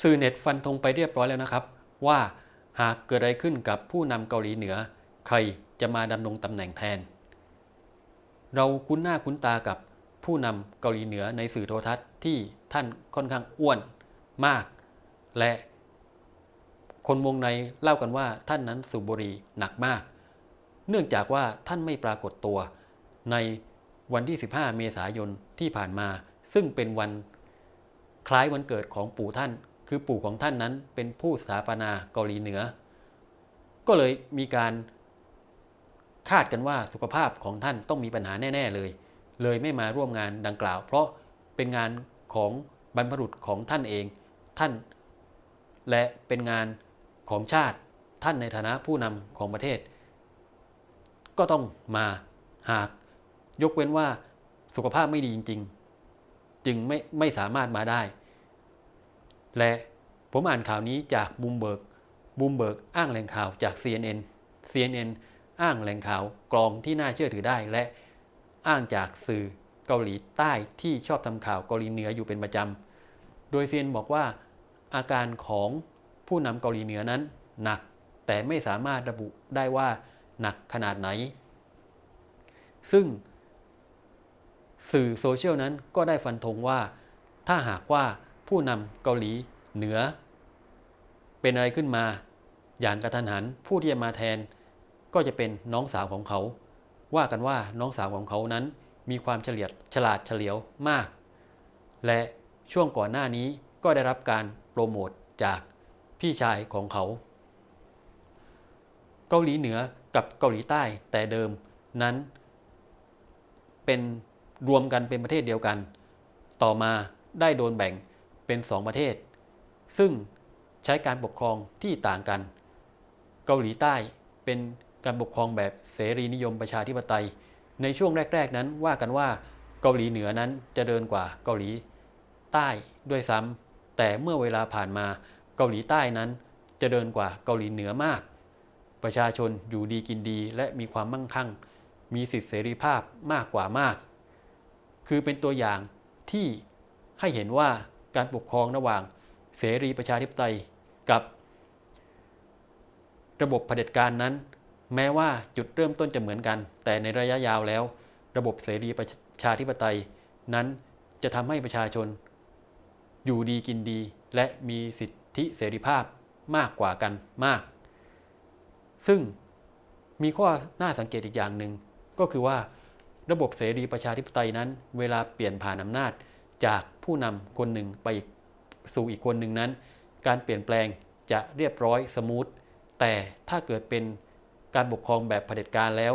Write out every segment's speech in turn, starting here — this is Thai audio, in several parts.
สื่อเน็ตฟันธงไปเรียบร้อยแล้วนะครับ ว่าหากเกิดอะไรขึ้นกับผู้นำเกาหลีเหนือ ใครจะมาดำรงตำแหน่งแทน เราคุ้นหน้าคุ้นตากับผู้นำเกาหลีเหนือในสื่อโทรทัศน์ที่ท่านค่อนข้างอ้วนมาก และคนวงในเล่ากันว่าท่านนั้นสูบบุหรี่หนักมาก เนื่องจากว่าท่านไม่ปรากฏตัว ในวันที่ 15 เมษายนที่ผ่านมา ซึ่งเป็นวันคล้ายวันเกิดของปู่ท่าน คือปู่ของท่านนั้นเป็นผู้สถาปนาเกาหลีเหนือ ก็เลยมีการคาดกันว่าสุขภาพของท่านต้องมีปัญหาแน่ ๆ เลย เลยไม่มาร่วมงานดังกล่าว เพราะเป็นงานของบรรพบุรุษของท่านเองท่าน และเป็นงานของชาติท่านในฐานะผู้นำของประเทศ ก็ต้องมาหากยกเว้นว่าสุขภาพไม่ดีจริง ๆ จึงไม่ไม่สามารถมาได้ และผมอ่านข่าวนี้จากบูมเบิร์กบูมเบิร์กอ้างแหล่งข่าวจาก CNN CNN อ้างแหล่งข่าวกรองที่น่าเชื่อถือได้ และอ้างจากสื่อเกาหลีใต้ที่ชอบทำข่าวเกาหลีเหนืออยู่เป็นประจำ โดย CNN บอกว่าอาการของผู้นำเกาหลีเหนือนั้น หนักแต่ไม่สามารถระบุได้ว่าหนักขนาดไหน ซึ่งสื่อโซเชียลนั้นก็ได้ฟันธงว่า ถ้าหากว่า ผู้นำเกาหลีเหนือ เป็นอะไรขึ้นมาอย่างกระทันหันผู้ที่จะมาแทนก็จะเป็นน้องสาวของเขา ว่ากันว่าน้องสาวของเขานั้นมีความเฉลียดฉลาดเฉลียวมาก และช่วงก่อนหน้านี้ก็ได้รับการโปรโมทจากพี่ชายของเขา เกาหลีเหนือกับเกาหลีใต้แต่เดิมนั้น เป็นรวมกันเป็นประเทศเดียวกัน ต่อมาได้โดนแบ่ง เป็นสองประเทศ ซึ่งใช้การปกครองที่ต่างกัน เกาหลีใต้เป็นการปกครองแบบเสรีนิยมประชาธิปไตย ในช่วงแรก ๆ นั้นว่ากันว่าเกาหลีเหนือนั้นจะเดินกว่าเกาหลีใต้ด้วยซ้ำแต่เมื่อเวลาผ่านมาเกาหลีใต้นั้นจะเดินกว่าเกาหลีเหนือมาก ประชาชนอยู่ดีกินดีและมีความมั่งคั่ง มีสิทธิเสรีภาพมากกว่ามาก คือเป็นตัวอย่างที่ให้เห็นว่า การปกครองระหว่างเสรีประชาธิปไตยกับระบบเผด็จการนั้น แม้ว่าจุดเริ่มต้นจะเหมือนกัน แต่ในระยะยาวแล้ว ระบบเสรีประชาธิปไตย นั้นจะทำให้ประชาชน อยู่ดีกินดี และมีสิทธิเสรีภาพมากกว่ากันมาก ซึ่งมีข้อน่าสังเกตอีกอย่างหนึ่งก็คือว่าระบบเสรีประชาธิปไตยนั้น เวลาเปลี่ยนผ่านอำนาจ จากผู้นำคนหนึ่งไปสู่อีกคนหนึ่งนั้น การเปลี่ยนแปลงจะเรียบร้อยสมูทแต่ถ้าเกิดเป็นการปกครองแบบเผด็จการแล้ว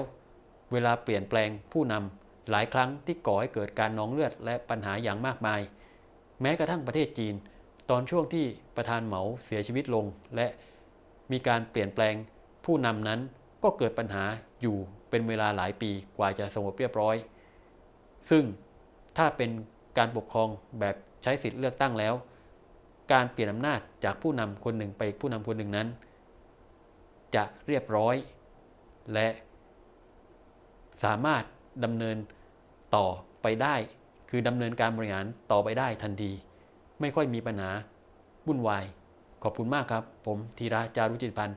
เวลาเปลี่ยนแปลงผู้นำหลายครั้งที่ก่อให้เกิดการนองเลือดและปัญหาอย่างมากมาย แม้กระทั่งประเทศจีน ตอนช่วงที่ประธานเหมาเสียชีวิตลง และมีการเปลี่ยนแปลงผู้นำนั้นก็เกิดปัญหาอยู่เป็นเวลาหลายปีกว่าจะสงบเรียบร้อย ซึ่งถ้าเป็น การปกครองแบบใช้สิทธิ์เลือกตั้งแล้ว การเปลี่ยนอำนาจจากผู้นำคนหนึ่งไปผู้นำคนหนึ่งนั้น จะเรียบร้อย และสามารถดำเนินต่อไปได้ คือดำเนินการบริหารต่อไปได้ทันที ไม่ค่อยมีปัญหาวุ่นวาย ขอบคุณมากครับ ผมธีระจารุจิตพันธ์